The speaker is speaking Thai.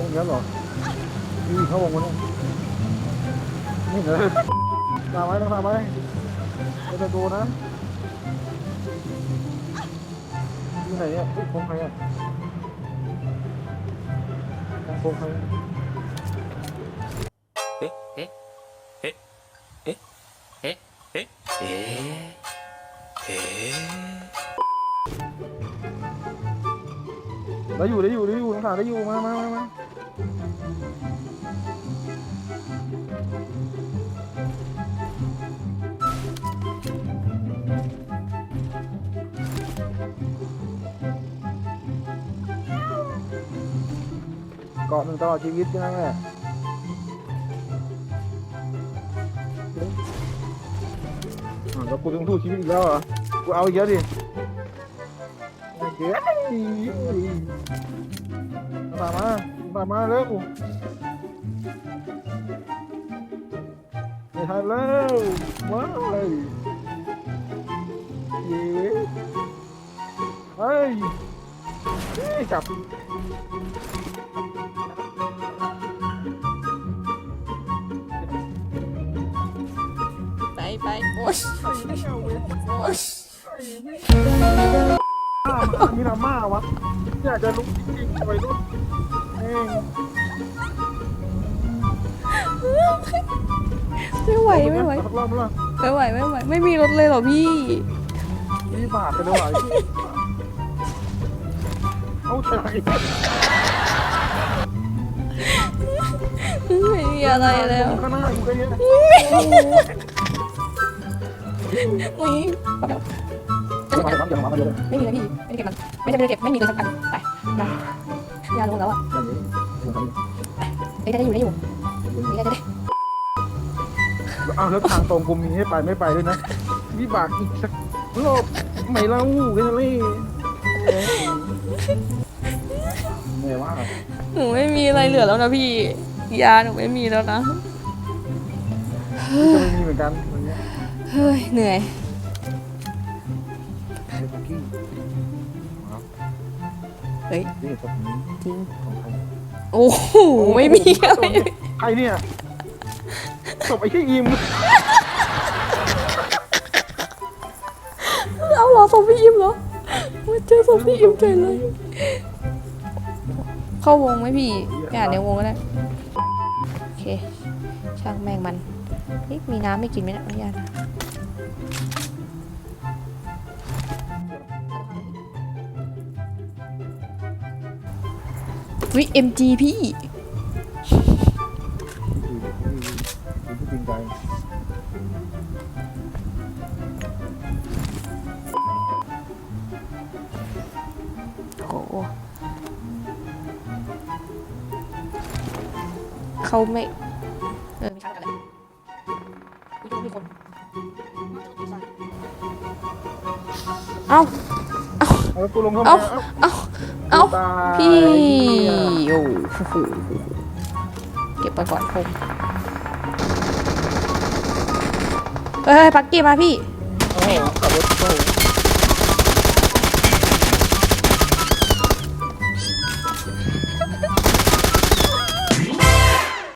อ้ยเหรอนี่เข้าวงวันนี่เหรอตามไว้ตามไว้เราจะดูนะที่ไหนอะพงใครอะพงใครเอ๊ะเอ๊ะเอ๊ะเอ๊ะเอ๊ะเอ๊ะเอ๊ะ ได้อยู่ได้อยู่ได้อยู่ต่างๆได้อยู่มามามามาเกาะหนึ่งตลอดชีวิตใช่ไหมแม่อะแล้วกูต้องสู้ชีวิตอีกแล้วเหรอ กูเอาอีกแล้วดิ Tá má, tá má lego. Hello, why? Yeah. Hey. Ih, cặp. Bye bye. Osh. Osh. วไม่ทันแล้วว้าวเย้เฮ้ยเฮ้ยจับไปไปโอ๊ยโอ๊ยมีดราม่าวะอยากจะลุกจริงๆไปรุ่นเองไม่ไหวไม่ไหวสักรอบมั้ยล่ะไม่ไหวไม่ไหวไม่มีรถเลยเหรอพี่นี่บาทไปเลยว่ะเอาใจไม่มีอะไรแล้วข้างหน้าอยู่ก็เยอะ อุ้ย จะมาจะมาเดี๋ยวไม่มีเลยพี่ไม่ได้เก็บมันไม่ใช่ไม่ได้เก็บไม่มีเลยสักอันไปมายาลงแล้วอะเอ้ยได้อยู่ได้อยู่ได้ได้ได้อ้าวแล้วทางตรงกูมีให้ไปไม่ไปด้วยนะวิบากอีกสักรอบไม่เล่ากันเลยแม่ว่าหนูไม่มีอะไรเหลือแล้วนะพี่ ยาหนูไม่มีแล้วนะก็ไม่มีเหมือนกันอย่างนี้เฮ้ยเหนื่อย เฮ้ย นี่ศพนี้จริงของใครโอ้โหไม่มีอะไรใครเนี่ยศพไอ้ขี้อิมเอาเหรอศพพี่อิมเหรอมาเจอศพพี่อิมเฉยเลย เข้าวงไหมพี่ไปอ่านในวงก็ได้โอเค ช่างแม่งมันเฮ้ยมีน้ำไม่กินไหมเนะอนุญาตนะ วิ MG พี่ จริงใจโอ้โห เขาไม่ เออมีช้างกันเลยมีคนมีคนเอ้า เอาตัวลงเข้าเอ้ามาเอ้า เอ้า พี่โอ้โหเก็บไปก่อนคงเฮ้ยปักกี้มาพี่ โอ้โหขับรถโอ้โห